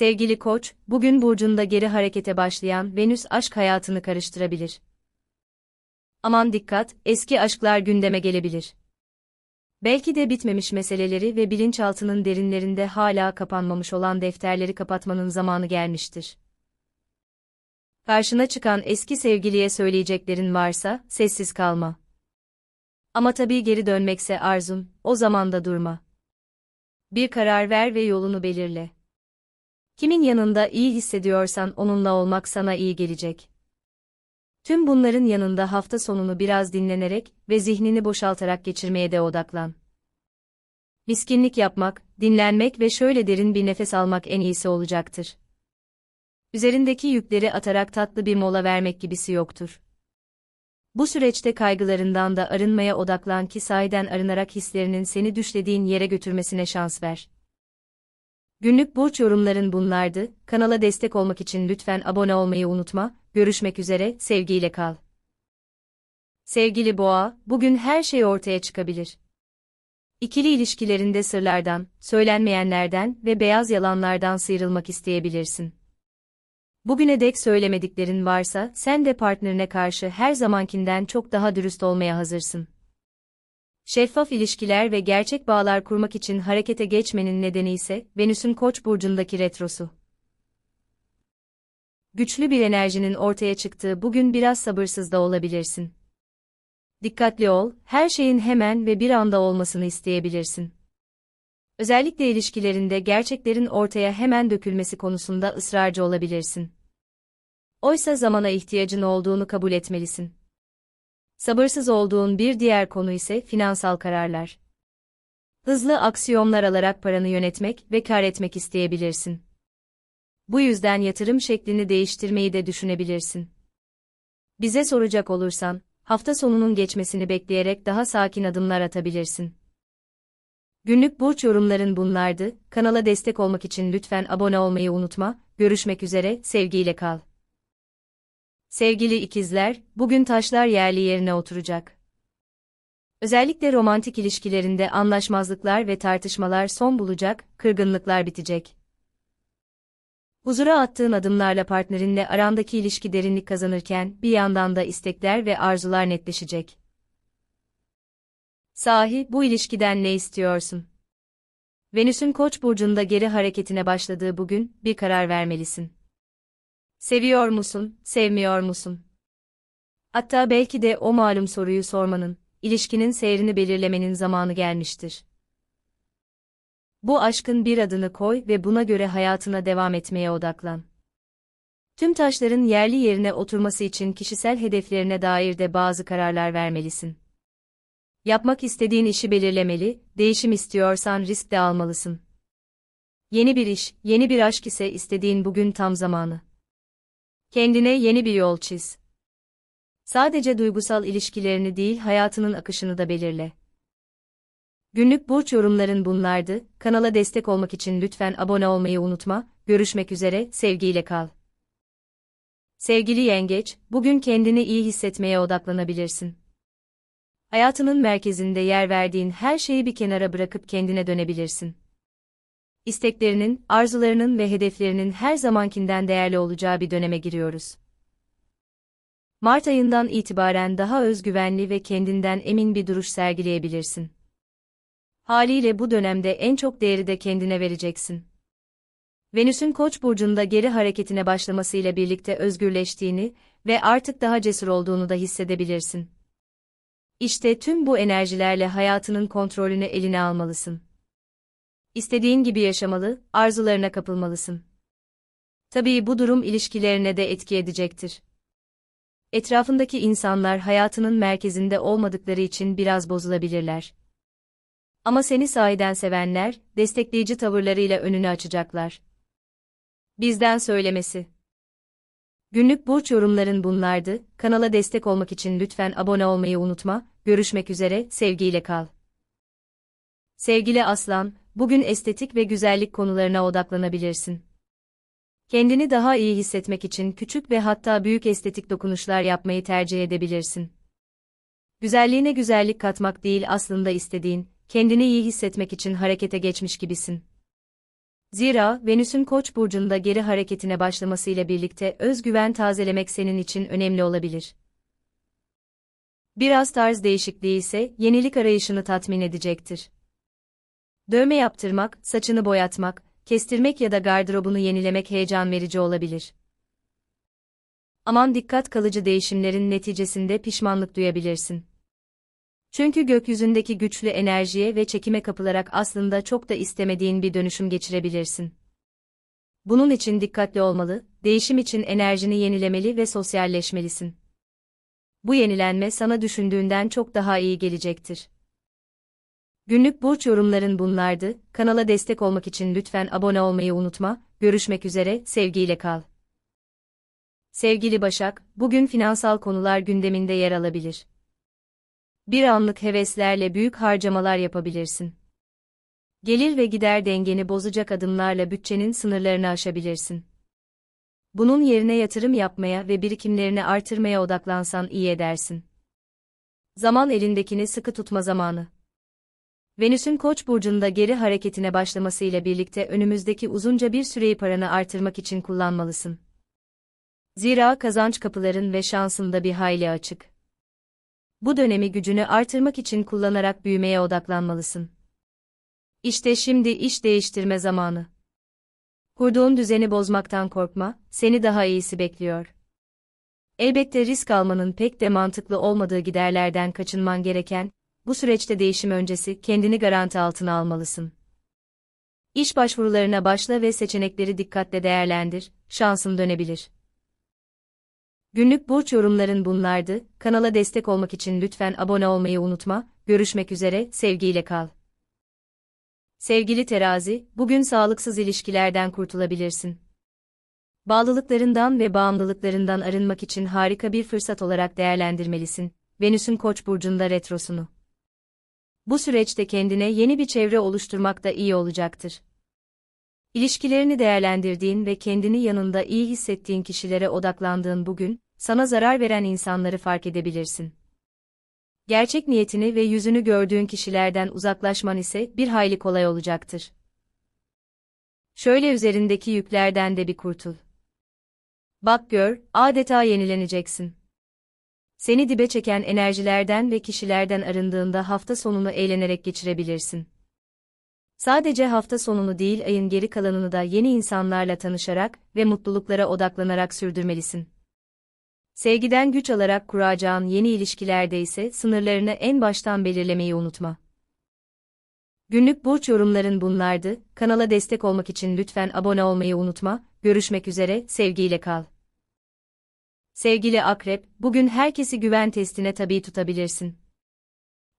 Sevgili Koç, bugün burcunda geri harekete başlayan Venüs aşk hayatını karıştırabilir. Aman dikkat, eski aşklar gündeme gelebilir. Belki de bitmemiş meseleleri ve bilinçaltının derinlerinde hala kapanmamış olan defterleri kapatmanın zamanı gelmiştir. Karşına çıkan eski sevgiliye söyleyeceklerin varsa, sessiz kalma. Ama tabii geri dönmekse arzun, o zaman da durma. Bir karar ver ve yolunu belirle. Kimin yanında iyi hissediyorsan onunla olmak sana iyi gelecek. Tüm bunların yanında hafta sonunu biraz dinlenerek ve zihnini boşaltarak geçirmeye de odaklan. Miskinlik yapmak, dinlenmek ve şöyle derin bir nefes almak en iyisi olacaktır. Üzerindeki yükleri atarak tatlı bir mola vermek gibisi yoktur. Bu süreçte kaygılarından da arınmaya odaklan ki sahiden arınarak hislerinin seni düşlediğin yere götürmesine şans ver. Günlük burç yorumların bunlardı. Kanala destek olmak için lütfen abone olmayı unutma. Görüşmek üzere, sevgiyle kal. Sevgili Boğa, bugün her şey ortaya çıkabilir. İkili ilişkilerinde sırlardan, söylenmeyenlerden ve beyaz yalanlardan sıyrılmak isteyebilirsin. Bugüne dek söylemediklerin varsa sen de partnerine karşı her zamankinden çok daha dürüst olmaya hazırsın. Şeffaf ilişkiler ve gerçek bağlar kurmak için harekete geçmenin nedeni ise Venüs'ün Koç burcundaki retrosu. Güçlü bir enerjinin ortaya çıktığı bugün biraz sabırsız da olabilirsin. Dikkatli ol, her şeyin hemen ve bir anda olmasını isteyebilirsin. Özellikle ilişkilerinde gerçeklerin ortaya hemen dökülmesi konusunda ısrarcı olabilirsin. Oysa zamana ihtiyacın olduğunu kabul etmelisin. Sabırsız olduğun bir diğer konu ise finansal kararlar. Hızlı aksiyonlar alarak paranı yönetmek ve kar etmek isteyebilirsin. Bu yüzden yatırım şeklini değiştirmeyi de düşünebilirsin. Bize soracak olursan, hafta sonunun geçmesini bekleyerek daha sakin adımlar atabilirsin. Günlük burç yorumların bunlardı. Kanala destek olmak için lütfen abone olmayı unutma. Görüşmek üzere, sevgiyle kal. Sevgili ikizler, bugün taşlar yerli yerine oturacak. Özellikle romantik ilişkilerinde anlaşmazlıklar ve tartışmalar son bulacak, kırgınlıklar bitecek. Huzura attığın adımlarla partnerinle arandaki ilişki derinlik kazanırken bir yandan da istekler ve arzular netleşecek. Sahi bu ilişkiden ne istiyorsun? Venüs'ün Koç burcunda geri hareketine başladığı bugün bir karar vermelisin. Seviyor musun, sevmiyor musun? Hatta belki de o malum soruyu sormanın, ilişkinin seyrini belirlemenin zamanı gelmiştir. Bu aşkın bir adını koy ve buna göre hayatına devam etmeye odaklan. Tüm taşların yerli yerine oturması için kişisel hedeflerine dair de bazı kararlar vermelisin. Yapmak istediğin işi belirlemeli, değişim istiyorsan risk de almalısın. Yeni bir iş, yeni bir aşk ise istediğin bugün tam zamanı. Kendine yeni bir yol çiz. Sadece duygusal ilişkilerini değil hayatının akışını da belirle. Günlük burç yorumların bunlardı. Kanala destek olmak için lütfen abone olmayı unutma. Görüşmek üzere, sevgiyle kal. Sevgili yengeç, bugün kendini iyi hissetmeye odaklanabilirsin. Hayatının merkezinde yer verdiğin her şeyi bir kenara bırakıp kendine dönebilirsin isteklerinin, arzularının ve hedeflerinin her zamankinden değerli olacağı bir döneme giriyoruz. Mart ayından itibaren daha özgüvenli ve kendinden emin bir duruş sergileyebilirsin. Haliyle bu dönemde en çok değeri de kendine vereceksin. Venüs'ün Koç burcunda geri hareketine başlamasıyla birlikte özgürleştiğini ve artık daha cesur olduğunu da hissedebilirsin. İşte tüm bu enerjilerle hayatının kontrolünü eline almalısın. İstediğin gibi yaşamalı, arzularına kapılmalısın. Tabii bu durum ilişkilerine de etki edecektir. Etrafındaki insanlar hayatının merkezinde olmadıkları için biraz bozulabilirler. Ama seni sahiden sevenler, destekleyici tavırlarıyla önünü açacaklar. Bizden söylemesi. Günlük burç yorumların bunlardı. Kanala destek olmak için lütfen abone olmayı unutma. Görüşmek üzere, sevgiyle kal. Sevgili Aslan, bugün estetik ve güzellik konularına odaklanabilirsin. Kendini daha iyi hissetmek için küçük ve hatta büyük estetik dokunuşlar yapmayı tercih edebilirsin. Güzelliğine güzellik katmak değil aslında istediğin, kendini iyi hissetmek için harekete geçmiş gibisin. Zira Venüs'ün Koç burcunda geri hareketine başlamasıyla birlikte özgüven tazelemek senin için önemli olabilir. Biraz tarz değişikliği ise yenilik arayışını tatmin edecektir. Dövme yaptırmak, saçını boyatmak, kestirmek ya da gardırobunu yenilemek heyecan verici olabilir. Aman dikkat kalıcı değişimlerin neticesinde pişmanlık duyabilirsin. Çünkü gökyüzündeki güçlü enerjiye ve çekime kapılarak aslında çok da istemediğin bir dönüşüm geçirebilirsin. Bunun için dikkatli olmalı, değişim için enerjini yenilemeli ve sosyalleşmelisin. Bu yenilenme sana düşündüğünden çok daha iyi gelecektir. Günlük burç yorumların bunlardı. Kanala destek olmak için lütfen abone olmayı unutma. Görüşmek üzere, sevgiyle kal. Sevgili Başak, bugün finansal konular gündeminde yer alabilir. Bir anlık heveslerle büyük harcamalar yapabilirsin. Gelir ve gider dengeni bozacak adımlarla bütçenin sınırlarını aşabilirsin. Bunun yerine yatırım yapmaya ve birikimlerini artırmaya odaklansan iyi edersin. Zaman elindekini sıkı tutma zamanı. Venüs'ün Koç burcunda geri hareketine başlamasıyla birlikte önümüzdeki uzunca bir süreyi paranı artırmak için kullanmalısın. Zira kazanç kapıların ve şansın bir hayli açık. Bu dönemi gücünü artırmak için kullanarak büyümeye odaklanmalısın. İşte şimdi iş değiştirme zamanı. Kurduğun düzeni bozmaktan korkma, seni daha iyisi bekliyor. Elbette risk almanın pek de mantıklı olmadığı giderlerden kaçınman gereken, bu süreçte değişim öncesi kendini garanti altına almalısın. İş başvurularına başla ve seçenekleri dikkatle değerlendir, şansın dönebilir. Günlük burç yorumların bunlardı. Kanala destek olmak için lütfen abone olmayı unutma. Görüşmek üzere, sevgiyle kal. Sevgili terazi, bugün sağlıksız ilişkilerden kurtulabilirsin. Bağlılıklarından ve bağımlılıklarından arınmak için harika bir fırsat olarak değerlendirmelisin. Venüs'ün Koç burcunda retrosunu. Bu süreçte kendine yeni bir çevre oluşturmak da iyi olacaktır. İlişkilerini değerlendirdiğin ve kendini yanında iyi hissettiğin kişilere odaklandığın bugün, sana zarar veren insanları fark edebilirsin. Gerçek niyetini ve yüzünü gördüğün kişilerden uzaklaşman ise bir hayli kolay olacaktır. Şöyle üzerindeki yüklerden de bir kurtul. Bak gör, adeta yenileneceksin. Seni dibe çeken enerjilerden ve kişilerden arındığında hafta sonunu eğlenerek geçirebilirsin. Sadece hafta sonunu değil ayın geri kalanını da yeni insanlarla tanışarak ve mutluluklara odaklanarak sürdürmelisin. Sevgiden güç alarak kuracağın yeni ilişkilerde ise sınırlarını en baştan belirlemeyi unutma. Günlük burç yorumların bunlardı. Kanala destek olmak için lütfen abone olmayı unutma. Görüşmek üzere, sevgiyle kal. Sevgili akrep, bugün herkesi güven testine tabi tutabilirsin.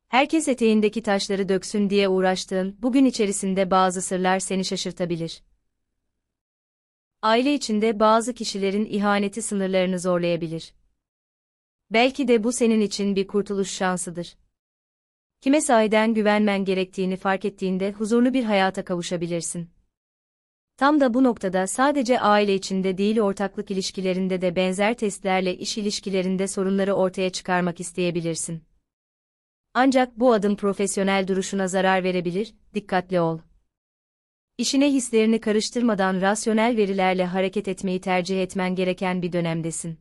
Herkes eteğindeki taşları döksün diye uğraştığın, bugün içerisinde bazı sırlar seni şaşırtabilir. Aile içinde bazı kişilerin ihaneti sınırlarını zorlayabilir. Belki de bu senin için bir kurtuluş şansıdır. Kime sahiden güvenmen gerektiğini fark ettiğinde huzurlu bir hayata kavuşabilirsin. Tam da bu noktada sadece aile içinde değil ortaklık ilişkilerinde de benzer testlerle iş ilişkilerinde sorunları ortaya çıkarmak isteyebilirsin. Ancak bu adım profesyonel duruşuna zarar verebilir, dikkatli ol. İşine hislerini karıştırmadan rasyonel verilerle hareket etmeyi tercih etmen gereken bir dönemdesin.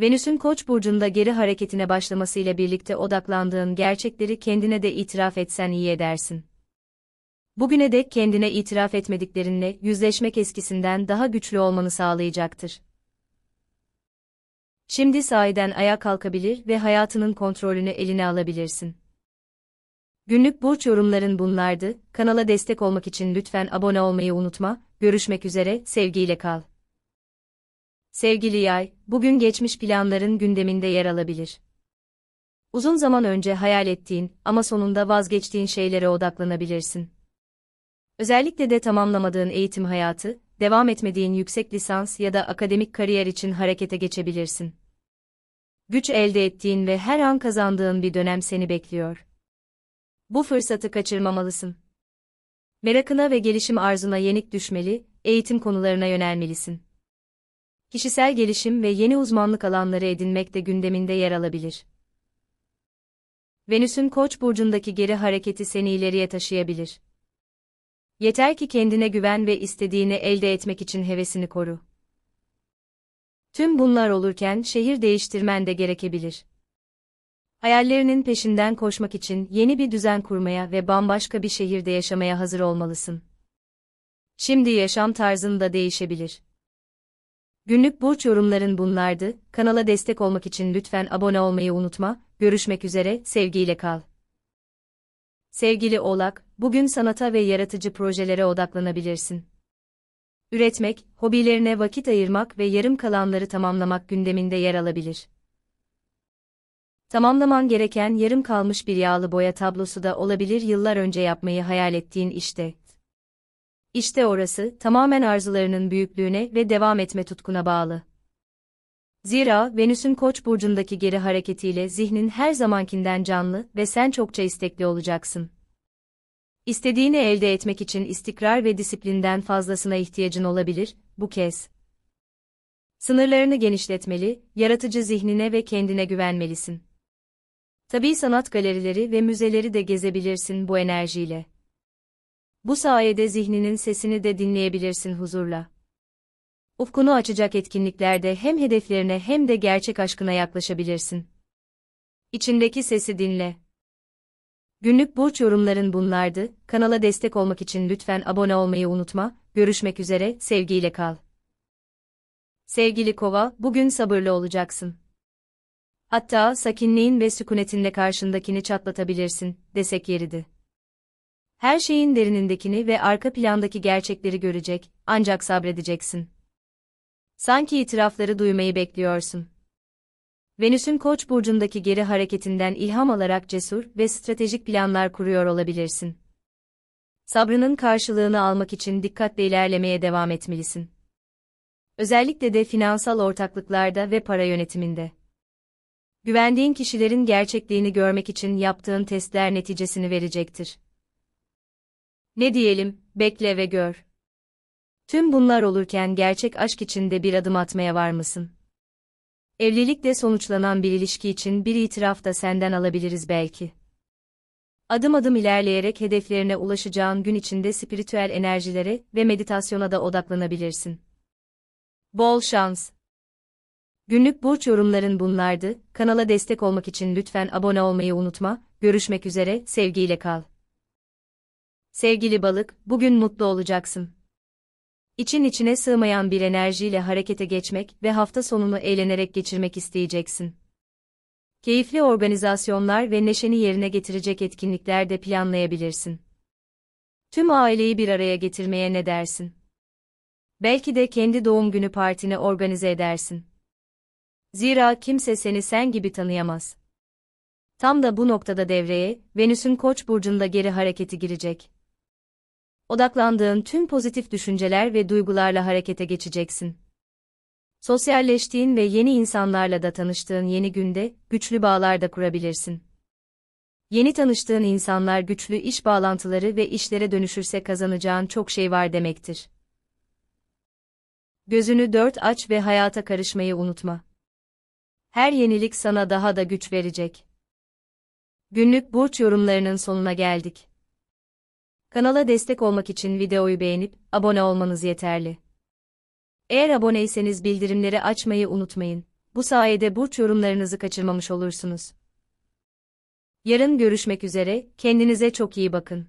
Venüs'ün Koç burcunda geri hareketine başlamasıyla birlikte odaklandığın gerçekleri kendine de itiraf etsen iyi edersin. Bugüne dek kendine itiraf etmediklerinle yüzleşmek eskisinden daha güçlü olmanı sağlayacaktır. Şimdi sahiden ayağa kalkabilir ve hayatının kontrolünü eline alabilirsin. Günlük burç yorumların bunlardı. Kanala destek olmak için lütfen abone olmayı unutma. Görüşmek üzere, sevgiyle kal. Sevgili yay, bugün geçmiş planların gündeminde yer alabilir. Uzun zaman önce hayal ettiğin ama sonunda vazgeçtiğin şeylere odaklanabilirsin. Özellikle de tamamlamadığın eğitim hayatı, devam etmediğin yüksek lisans ya da akademik kariyer için harekete geçebilirsin. Güç elde ettiğin ve her an kazandığın bir dönem seni bekliyor. Bu fırsatı kaçırmamalısın. Merakına ve gelişim arzuna yenik düşmeli, eğitim konularına yönelmelisin. Kişisel gelişim ve yeni uzmanlık alanları edinmek de gündeminde yer alabilir. Venüs'ün Koç burcundaki geri hareketi seni ileriye taşıyabilir. Yeter ki kendine güven ve istediğini elde etmek için hevesini koru. Tüm bunlar olurken şehir değiştirmen de gerekebilir. Hayallerinin peşinden koşmak için yeni bir düzen kurmaya ve bambaşka bir şehirde yaşamaya hazır olmalısın. Şimdi yaşam tarzın da değişebilir. Günlük burç yorumların bunlardı. Kanala destek olmak için lütfen abone olmayı unutma. Görüşmek üzere, sevgiyle kal. Sevgili Oğlak, bugün sanata ve yaratıcı projelere odaklanabilirsin. Üretmek, hobilerine vakit ayırmak ve yarım kalanları tamamlamak gündeminde yer alabilir. Tamamlaman gereken yarım kalmış bir yağlı boya tablosu da olabilir yıllar önce yapmayı hayal ettiğin işte. İşte orası, tamamen arzularının büyüklüğüne ve devam etme tutkuna bağlı. Zira Venüs'ün Koç burcundaki geri hareketiyle zihnin her zamankinden canlı ve sen çokça istekli olacaksın. İstediğini elde etmek için istikrar ve disiplinden fazlasına ihtiyacın olabilir, bu kez. Sınırlarını genişletmeli, yaratıcı zihnine ve kendine güvenmelisin. Tabii sanat galerileri ve müzeleri de gezebilirsin bu enerjiyle. Bu sayede zihninin sesini de dinleyebilirsin huzurla. Ufkunu açacak etkinliklerde hem hedeflerine hem de gerçek aşkına yaklaşabilirsin. İçindeki sesi dinle. Günlük burç yorumların bunlardı. Kanala destek olmak için lütfen abone olmayı unutma. Görüşmek üzere, sevgiyle kal. Sevgili Kova, bugün sabırlı olacaksın. Hatta sakinliğin ve sükunetinle karşındakini çatlatabilirsin, desek yeridi. Her şeyin derinindekini ve arka plandaki gerçekleri görecek, ancak sabredeceksin. Sanki itirafları duymayı bekliyorsun. Venüs'ün Koç burcundaki geri hareketinden ilham alarak cesur ve stratejik planlar kuruyor olabilirsin. Sabrının karşılığını almak için dikkatle ilerlemeye devam etmelisin. Özellikle de finansal ortaklıklarda ve para yönetiminde. Güvendiğin kişilerin gerçekliğini görmek için yaptığın testler neticesini verecektir. Ne diyelim, bekle ve gör. Tüm bunlar olurken gerçek aşk içinde bir adım atmaya var mısın? Evlilikle sonuçlanan bir ilişki için bir itiraf da senden alabiliriz belki. Adım adım ilerleyerek hedeflerine ulaşacağın gün içinde spiritüel enerjilere ve meditasyona da odaklanabilirsin. Bol şans. Günlük burç yorumların bunlardı. Kanala destek olmak için lütfen abone olmayı unutma. Görüşmek üzere, sevgiyle kal. Sevgili balık, bugün mutlu olacaksın. İçin içine sığmayan bir enerjiyle harekete geçmek ve hafta sonunu eğlenerek geçirmek isteyeceksin. Keyifli organizasyonlar ve neşeni yerine getirecek etkinlikler de planlayabilirsin. Tüm aileyi bir araya getirmeye ne dersin? Belki de kendi doğum günü partini organize edersin. Zira kimse seni sen gibi tanıyamaz. Tam da bu noktada devreye, Venüs'ün Koç burcunda geri hareketi girecek odaklandığın tüm pozitif düşünceler ve duygularla harekete geçeceksin. Sosyalleştiğin ve yeni insanlarla da tanıştığın yeni günde güçlü bağlar da kurabilirsin. Yeni tanıştığın insanlar güçlü iş bağlantıları ve işlere dönüşürse kazanacağın çok şey var demektir. Gözünü dört aç ve hayata karışmayı unutma. Her yenilik sana daha da güç verecek. Günlük burç yorumlarının sonuna geldik. Kanala destek olmak için videoyu beğenip abone olmanız yeterli. Eğer aboneyseniz bildirimleri açmayı unutmayın. Bu sayede burç yorumlarınızı kaçırmamış olursunuz. Yarın görüşmek üzere, kendinize çok iyi bakın.